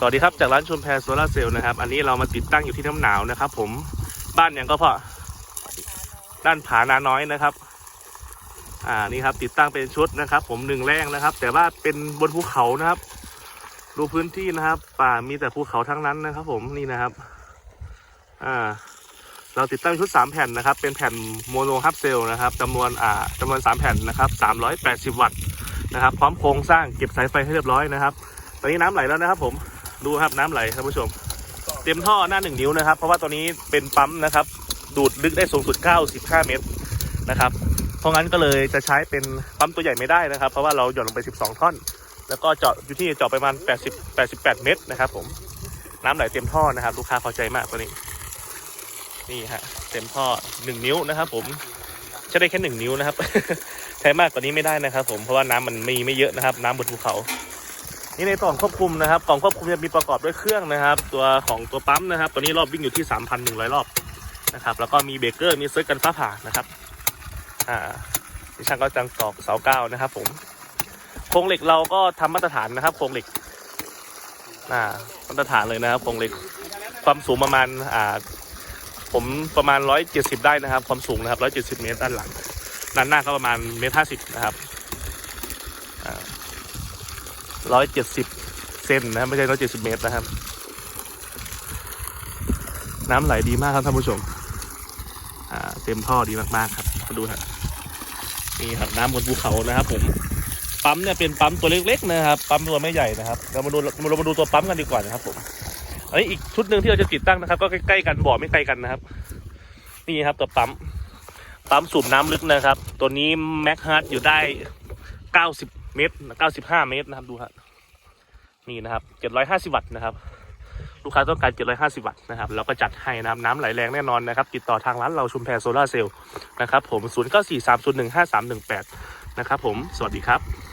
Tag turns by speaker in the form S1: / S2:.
S1: สวัสดีครับจากร้านชุมแพรโซลาเซลล์นะครับ อันนี้เรามาติดตั้งอยู่ที่น้ำหนาวนะครับ ผมบ้านย่างก็พอด้านผานาน้อยนะครับ อ่านี่ครับติดตั้งเป็นชุดนะครับ ผมหนึ่งแรงนะครับ แต่ว่าเป็นบนภูเขานะครับ ดูพื้นที่นะครับ ป่ามีแต่ภูเขาทั้งนั้นนะครับ ผมนี่นะครับ อ่า เราติดตั้งชุด3แผ่นนะครับ เป็นแผ่นโมโนฮับเซลนะครับจำนวนอ่าจำนวน3แผ่นนะครับ380วัตต์นะครับ พร้อมโครงสร้างเก็บสายไฟให้เรียบร้อยนะครับ ตอนนี้น้ำไหลแล้วนะครับผม ดูครับน้ำไหลท่านผู้ชม เต็มท่อหน้าหนึ่งนิ้วนะครับ เพราะว่าตัวนี้เป็นปั๊มนะครับ ดูดลึกได้สูงสุด 95 เมตรนะครับ เพราะงั้นก็เลยจะใช้เป็นปั๊มตัวใหญ่ไม่ได้นะครับ เพราะว่าเราหย่อนลงไป 12 ท่อน แล้วก็เจาะอยู่ที่เจาะไปประมาณ 80 88 เมตรนะครับผมน้ำไหลเต็มท่อนะครับ ลูกค้าพอใจมากตัวนี้ นี่ฮะเต็มท่อหนึ่งนิ้วนะครับผมใช้ได้แค่หนึ่งนิ้วนะครับใช้มากกว่านี้ไม่ได้นะครับ ผมเพราะว่าน้ำมันมีไม่เยอะนะครับ น้ำบนภูเขา นี่ในกล่องควบคุมนะครับกล่องควบคุมจะมีประกอบด้วยเครื่องนะครับ ตัวของตัวปั๊มนะครับตัวนี้รอบวิ่งอยู่ที่ 3,100 รอบนะครับ แล้วก็มีเบรกเกอร์มีเซิร์ฟกันฟ้าผ่านะครับอ่าที่ช่างก็จังตอกเสาเก้านะครับ ผมโครงเหล็กเราก็ทำมาตรฐานนะครับโครงเหล็กอ่ามาตรฐานเลยนะครับโครงเหล็กความสูงประมาณอ่าผมประมาณ 170 ได้นะครับ ความสูงนะครับ 170 เมตรด้านหลังด้านหน้าก็ประมาณเมตรห้าสิบนะครับ ร้อยเจ็ดสิบเซนนะครับไม่ใช่ร้อยเจ็ดสิบเมตรนะครับ น้ำไหลดีมากครับท่านผู้ชมอ่าเต็มท่อดีมากๆครับมาดูครับนี่ครับน้ำบนภูเขานะครับผมปั๊มเนี่ยเป็นปั๊มตัวเล็กๆนะครับปั๊มตัวไม่ใหญ่นะครับเรามาดูเรามาดูตัวปั๊มกันดีกว่านะครับผมอันนี้อีกชุดหนึ่งที่เราจะติดตั้งนะครับ ก็ใกล้ๆกันบ่อไม่ไกลกันนะครับ นี่ครับตัวปั๊มปั๊มสูบน้ำลึกนะครับ ตัวนี้แม็กฮาร์ดอยู่ได้90 เมตร95เมตรนะครับดูฮะนี่นะครับ750วัตต์นะครับ ลูกค้าต้องการ 750 วัตต์นะครับเราก็จัดให้นะครับน้ำไหลแรงแน่นอนนะครับ ติดต่อทางร้านเราชุมแพรโซลาร์เซลล์นะครับผม 0943015318 นะครับผม สวัสดีครับ